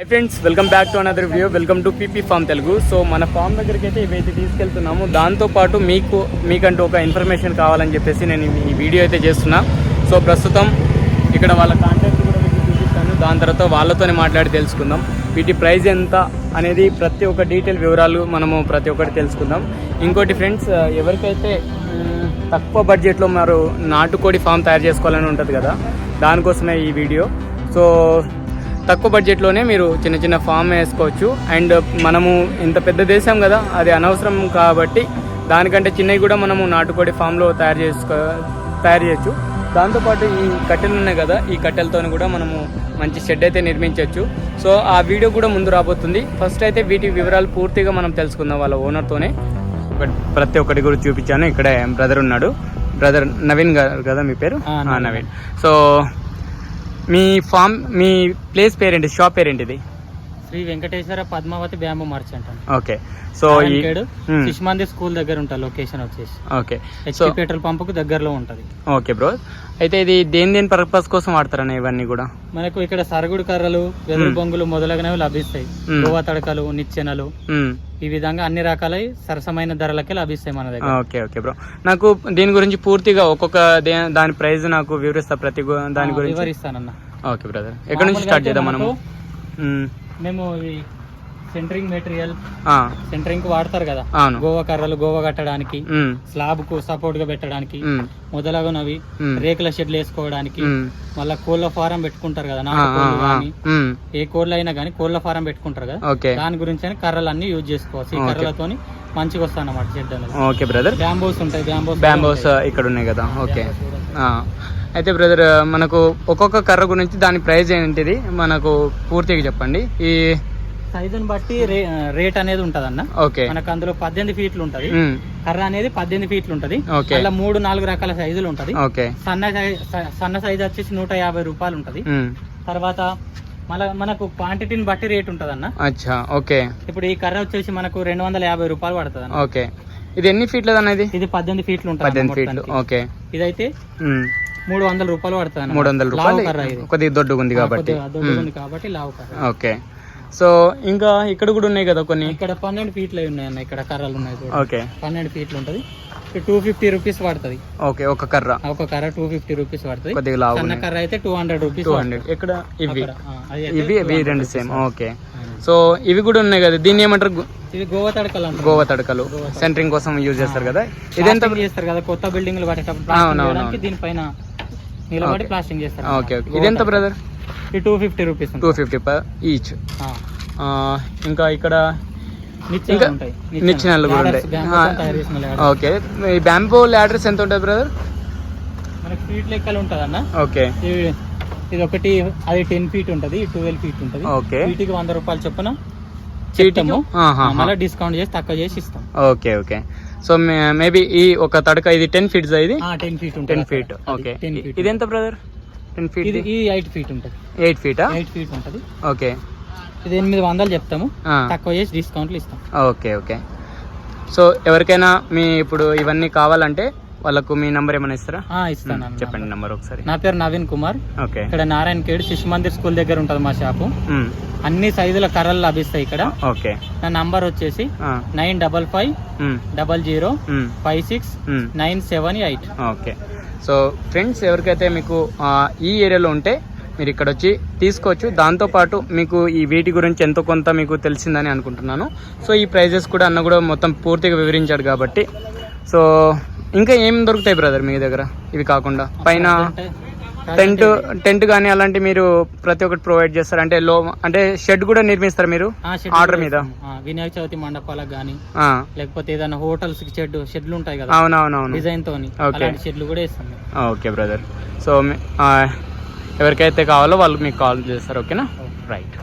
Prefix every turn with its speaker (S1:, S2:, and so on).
S1: Hi friends welcome back to another video welcome to PP farm Telugu so మన farm దగ్గరికి అయితే ఇవైతే తీసుకెళ్తున్నాము. దాంతోపాటు మీకు మీకంటూ ఒక ఇన్ఫర్మేషన్ కావాలని చెప్పేసి నేను ఈ వీడియో అయితే చేస్తున్నా. సో ప్రస్తుతం ఇక్కడ వాళ్ళ కాంటాక్ట్ కూడా మీకు చూపిస్తాను. దాని తర్వాత వాళ్ళతోనే మాట్లాడి తెలుసుకుందాం. వీటి ప్రైస్ ఎంత అనేది ప్రతి ఒక్క డీటెయిల్ వివరాలు మనము ప్రతి ఒక్కటి తెలుసుకుందాం. ఇంకోటి ఫ్రెండ్స్ ఎవరికైతే తక్కువ బడ్జెట్లో మరి నాటుకోడి ఫామ్ తయారు చేసుకోవాలని ఉంటుంది కదా దానికోసమే ఈ వీడియో సో తక్కువ బడ్జెట్లోనే మీరు చిన్న చిన్న ఫామ్ వేసుకోవచ్చు. అండ్ మనము ఇంత పెద్ద దేశం కదా అది అనవసరం కాబట్టి దానికంటే చిన్నవి కూడా మనము నాటుకోడి ఫామ్లో తయారు చేసుకో తయారు చేయొచ్చు. దాంతోపాటు ఈ కట్టెలు ఉన్నాయి కదా ఈ కట్టెలతో కూడా మనము మంచి షెడ్ అయితే నిర్మించవచ్చు సో ఆ వీడియో కూడా ముందు రాబోతుంది. ఫస్ట్ అయితే వీటి వివరాలు పూర్తిగా మనం తెలుసుకుందాం వాళ్ళ ఓనర్తోనే. ఒక- ప్రతి ఒక్కటి కూడా చూపించాను. ఇక్కడే బ్రదర్ ఉన్నాడు. బ్రదర్ నవీన్ గారు కదా మీ పేరు? నవీన్. సో మీ ఫామ్ మీ ప్లేస్ పేరేంటి? Shop పేరేంటిది?
S2: Shri Venkateswara Padmavati bamboo merchant
S1: okay. So hmm.
S2: Shishu Mandir school దగ్గర ఉంటుంది లొకేషన్ వచ్చేసి.
S1: ఓకే. సో
S2: పెట్రోల్ పంప్కు దగ్గరలో ఉంటది.
S1: Okay bro. అయితే ఇది దేని దేని పర్పస్ కోసం వాడతారని ఇవన్నీ కూడా?
S2: మనకు ఇక్కడ సరుగుడు కర్రలు వెదురు. బొంగులు మొదలగునవి లభిస్తాయి. గోవా తడకలు నిచ్చెనలు. ఈ విధంగా అన్ని రకాల సరసమైన ధరలకే లభిస్తాయి మన దగ్గర.
S1: Okay okay bro. నాకు దీని గురించి పూర్తిగా ఒక్కొక్క దే- దాని ప్రైస్ నాకు వివరిస్తా ప్రతి దాని గురించి.
S2: వివరిస్తానన్న.
S1: ఓకే బ్రదర్ ఎక్కడ నుంచి స్టార్ట్ చేద్దాం మనము మ్మ్.
S2: సెంటరింగ్ మెటీరియల్ సెంటరింగ్కు వాడతారు కదా గోవా కర్రలు గోవా కట్టడానికి. స్లాబ్కు సపోర్ట్గా పెట్టడానికి. మొదలగునవి. రేకుల షెడ్లు వేసుకోవడానికి. మళ్ళా కోళ్ళ ఫారం పెట్టుకుంటారు కదా. కానీ. ఏ కోళ్ళు అయినా కానీ కోళ్ళ ఫారం పెట్టుకుంటారు కదా దాని గురించి కర్రలు అన్ని యూజ్ చేసుకోవచ్చు ఈ
S1: ఓకే.
S2: కర్రలతోని మంచిగా వస్తాయి అన్నమాట షెడ్ అనేది
S1: ఓకే బ్రదర్
S2: బ్యాంబోస్ ఉంటాయి బ్యాంబోస్
S1: బ్యాంబోస్ ఇక్కడ ఉన్నాయి కదా ఓకే. అయితే బ్రదర్ మనకు ఒక్కొక్క కర్ర గురించి దాని ప్రైస్ ఏంటిది? మనకు పూర్తిగా చెప్పండి. ఈ
S2: సైజుని బట్టి రేట్ అనేది ఉంటది అన్న
S1: ఓకే.
S2: మనకు అందులో పద్దెనిమిది ఫీట్లు ఉంటది. కర్ర అనేది పద్దెనిమిది ఫీట్లు ఉంటది. అలా మూడు నాలుగు రకాల సైజులు ఉంటది. సన్న సన్న సైజ్ వచ్చేసి నూట యాభై రూపాయలు ఉంటది. తర్వాత మన మనకు క్వాంటిటీని బట్టి రేట్ ఉంటది అన్న
S1: అచ్చా ఓకే.
S2: ఇప్పుడు ఈ కర్ర వచ్చేసి మనకు రెండు వందల యాభై రూపాయలు పడుతుంది అన్న
S1: ఓకే. ఇది ఎన్ని ఫీట్లది అనేది
S2: ఇది పద్దెనిమిది ఫీట్లు ఉంటుంది
S1: పద్దెనిమిది ఫీట్లు ఓకే.
S2: ఇదైతే. మూడు వందల రూపాయలు పడుతుంది.
S1: మూడు వందల రూపాయలు? కొద్దిగా దొడ్డుగా ఉంది కాబట్టి.
S2: ఉంది కాబట్టి లావు కర్ర.
S1: ఓకే. సో ఇంకా ఇక్కడ కూడా ఉన్నాయి కదా కొన్ని?
S2: ఇక్కడ పన్నెండు ఫీట్లు ఉన్నాయి అన్న ఇక్కడ కర్రలు ఉన్నాయి.
S1: ఓకే.
S2: పన్నెండు ఫీట్లు ఉంటది. టూ ఫిఫ్టీ రూపీస్ పడుతుంది.
S1: ఓకే ఒక కర్ర.
S2: ఒక కర్ర టూ ఫిఫ్టీ రూపీస్ పడుతుంది.
S1: కొద్దిగా
S2: సన్న కర్ర అయితే two hundred rupees
S1: two hundred ఇక్కడ ఇవి. ఇవి ఇవి రెండు సేమ్. ఓకే. సో ఇవి కూడా ఉన్నాయి కదా? దీన్ని ఏమంటారు?
S2: ఇది గోవా తడకలు
S1: గోవా తడకలు. సెంటరింగ్ కోసం యూజ్ చేస్తారు కదా? ఇదెంత
S2: చేస్తారు కదా కొత్త బిల్డింగ్లు చేయడానికి దీనిపైన నిలబడి ప్లాస్టింగ్ చేస్తారు
S1: ఓకే ఓకే. ఇదెంత బ్రదర్
S2: ఇది two fifty rupees
S1: two fifty per each ఇంకా ఇక్కడ నిచ్చెనలు కూడా ఉంటాయి. ఓకే. ఈ బ్యాంబో ల్యాడర్స్ ఎంత ఉంటుంది బ్రదర్
S2: మనకి ఫీట్ లెక్కలు ఉంటుంది అన్న
S1: ఓకే
S2: ఇది ఒకటి అది టెన్ ఫీట్ ఉంటది ట్వెల్వ్ ఫీట్ ఉంటది.
S1: ఓకే.
S2: ఫీట్కి వంద రూపాయలు చొప్పున చెప్తాము.
S1: ఆహా,
S2: మళ్ళీ డిస్కౌంట్ చేసి తక్కువ చేసి ఇస్తాం.
S1: Okay okay. సో మేబీ ఈ ఒక తడక ఇది టెన్ ఫీట్స్ ఇది?
S2: Ten feet
S1: ten feet okay
S2: ten feet
S1: ఇది ఎంత బ్రదర్ టెన్ ఫీట్
S2: ఇది ఈ ఎయిట్ ఫీట్ ఉంటుంది.
S1: ఎయిట్ ఫీటా
S2: ఎయిట్ ఫీట్ ఉంటుంది.
S1: ఓకే
S2: ఇది ఎనిమిది వందలు చెప్తాము. తక్కువ చేసి డిస్కౌంట్లు ఇస్తాం.
S1: ఓకే ఓకే సో ఎవరికైనా మీ ఇప్పుడు ఇవన్నీ కావాలంటే వాళ్ళకు మీ నంబర్ ఏమైనా ఇస్తారా?
S2: ఇస్తాను.
S1: చెప్పండి నంబర్. ఒకసారి.
S2: నా పేరు నవీన్ కుమార్.
S1: ఓకే.
S2: ఇక్కడ నారాయణ ఖేడ్ శిశు మందిర్ స్కూల్ దగ్గర ఉంటుంది మా షాపు. అన్ని సైజుల కర్రలు లభిస్తాయి ఇక్కడ.
S1: ఓకే.
S2: నా నంబర్ వచ్చేసి nine double five. Double zero. Five six. Nine seven eight.
S1: Okay. So friends ఎవరికైతే మీకు ఈ ఏరియాలో ఉంటే మీరు ఇక్కడ వచ్చి తీసుకోవచ్చు. దాంతోపాటు మీకు ఈ వీటి గురించి ఎంతో కొంత మీకు తెలిసిందని అనుకుంటున్నాను. సో ఈ ప్రైజెస్ కూడా అన్న కూడా మొత్తం పూర్తిగా వివరించాడు కాబట్టి. సో ఇంకా ఏం దొరుకుతాయి బ్రదర్ మీ దగ్గర? ఇవి కాకుండా. పైన టెంట్ టెంట్ కానీ అలాంటి మీరు ప్రతి ఒక్కటి ప్రొవైడ్ చేస్తారు. అంటే లో అంటే షెడ్ కూడా నిర్మిస్తారు మీరు? ఆర్డర్ మీద?
S2: వినాయక చవితి మండపాలకు గానీ
S1: ఆ,
S2: లేకపోతే ఏదైనా హోటల్స్కి షెడ్ షెడ్లు ఉంటాయి కదా?
S1: అవునవునవును.
S2: డిజైన్ తోని. అలాంటి షెడ్లు కూడా ఇస్తాం.
S1: ఓకే బ్రదర్ సో ఎవరికైతే కావాలో వాళ్ళు మీకు కాల్ చేస్తారు ఓకేనా? రైట్